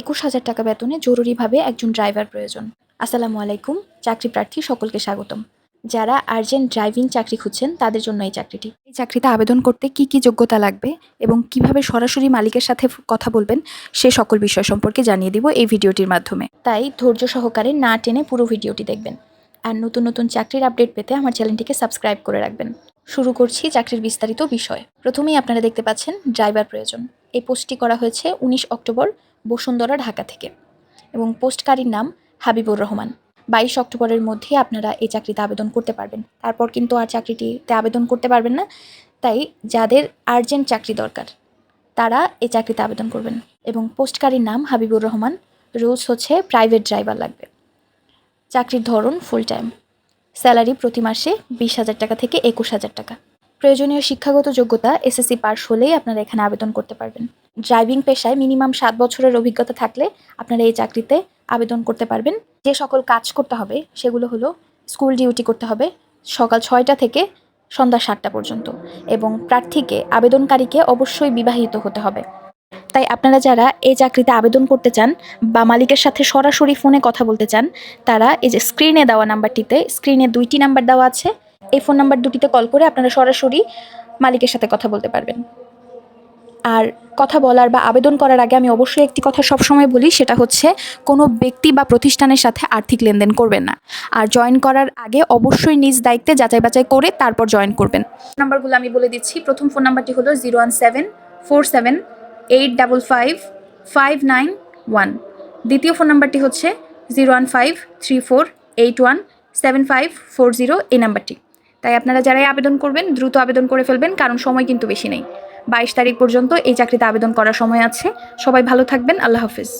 একুশ হাজার টাকা বেতনে জরুরিভাবে একজন ড্রাইভার প্রয়োজন। আসসালামু আলাইকুম, চাকরি প্রার্থী সকলকে স্বাগতম। যারা আর্জেন্ট ড্রাইভিং চাকরি খুঁজছেন, তাদের জন্য এই চাকরিটি। এই চাকরিতে আবেদন করতে কি কি যোগ্যতা লাগবে এবং কীভাবে সরাসরি মালিকের সাথে কথা বলবেন, সে সকল বিষয় সম্পর্কে জানিয়ে দিব এই ভিডিওটির মাধ্যমে। তাই ধৈর্য সহকারে না টেনে পুরো ভিডিওটি দেখবেন। আর নতুন নতুন চাকরির আপডেট পেতে আমার চ্যানেলটিকে সাবস্ক্রাইব করে রাখবেন। শুরু করছি চাকরির বিস্তারিত বিষয়। প্রথমেই আপনারা দেখতে পাচ্ছেন ড্রাইভার প্রয়োজন। এই পোস্টটি করা হয়েছে উনিশ অক্টোবর বসুন্ধরা, ঢাকা থেকে। এবং পোস্টকারীর নাম হাবিবুর রহমান। বাইশ অক্টোবরের মধ্যে আপনারা এই চাকরিতে আবেদন করতে পারবেন। তারপর কিন্তু আর চাকরিটিতে আবেদন করতে পারবেন না। তাই যাদের আর্জেন্ট চাকরি দরকার, তারা এই চাকরিতে আবেদন করবেন। এবং পোস্টকারীর নাম হাবিবুর রহমান। রুলস হচ্ছে প্রাইভেট ড্রাইভার লাগবে। চাকরির ধরন ফুল টাইম স্যালারি প্রতি মাসে বিশ হাজার টাকা থেকে একুশ হাজার টাকা। প্রয়োজনীয় শিক্ষাগত যোগ্যতা এসএসসি পাস হলেই আপনারা এখানে আবেদন করতে পারবেন। ড্রাইভিং পেশায় মিনিমাম সাত বছরের অভিজ্ঞতা থাকলে আপনারা এই চাকরিতে আবেদন করতে পারবেন। যে সকল কাজ করতে হবে সেগুলো হলো স্কুল ডিউটি করতে হবে সকাল ছয়টা থেকে সন্ধ্যা সাতটা পর্যন্ত এবং প্রার্থীকে, আবেদনকারীকে অবশ্যই বিবাহিত হতে হবে। তাই আপনারা যারা এই চাকরিতে আবেদন করতে চান বা মালিকের সাথে সরাসরি ফোনে কথা বলতে চান, তারা এই যে স্ক্রিনে দেওয়া নাম্বারটিতে, স্ক্রিনে দুইটি নাম্বার দেওয়া আছে এই ফোন নাম্বার দুটিতে কল করে আপনারা সরাসরি মালিকের সাথে কথা বলতে পারবেন। আর কথা বলার বা আবেদন করার আগে আমি অবশ্যই একটি কথা সবসময় বলি, সেটা হচ্ছে কোনো ব্যক্তি বা প্রতিষ্ঠানের সাথে আর্থিক লেনদেন করবেন না। আর জয়েন করার আগে অবশ্যই নিজ দায়িত্বে যাচাই বাছাই করে তারপর জয়েন করবেন। নাম্বারগুলো আমি বলে দিচ্ছি। প্রথম ফোন নাম্বারটি হলো zero one seven four seven eight double five five nine one. দ্বিতীয় ফোন নাম্বারটি হচ্ছে zero one five three four eight one seven five four zero এই নাম্বারটি। তাই আপনারা যারাই আবেদন করবেন, দ্রুত আবেদন করে ফেলবেন, কারণ সময় কিন্তু বেশি নেই। বাইশ তারিখ পর্যন্ত এই চাকরিতে আবেদন করার সময় আছে। সবাই ভালো থাকবেন। আল্লাহ হাফিজ।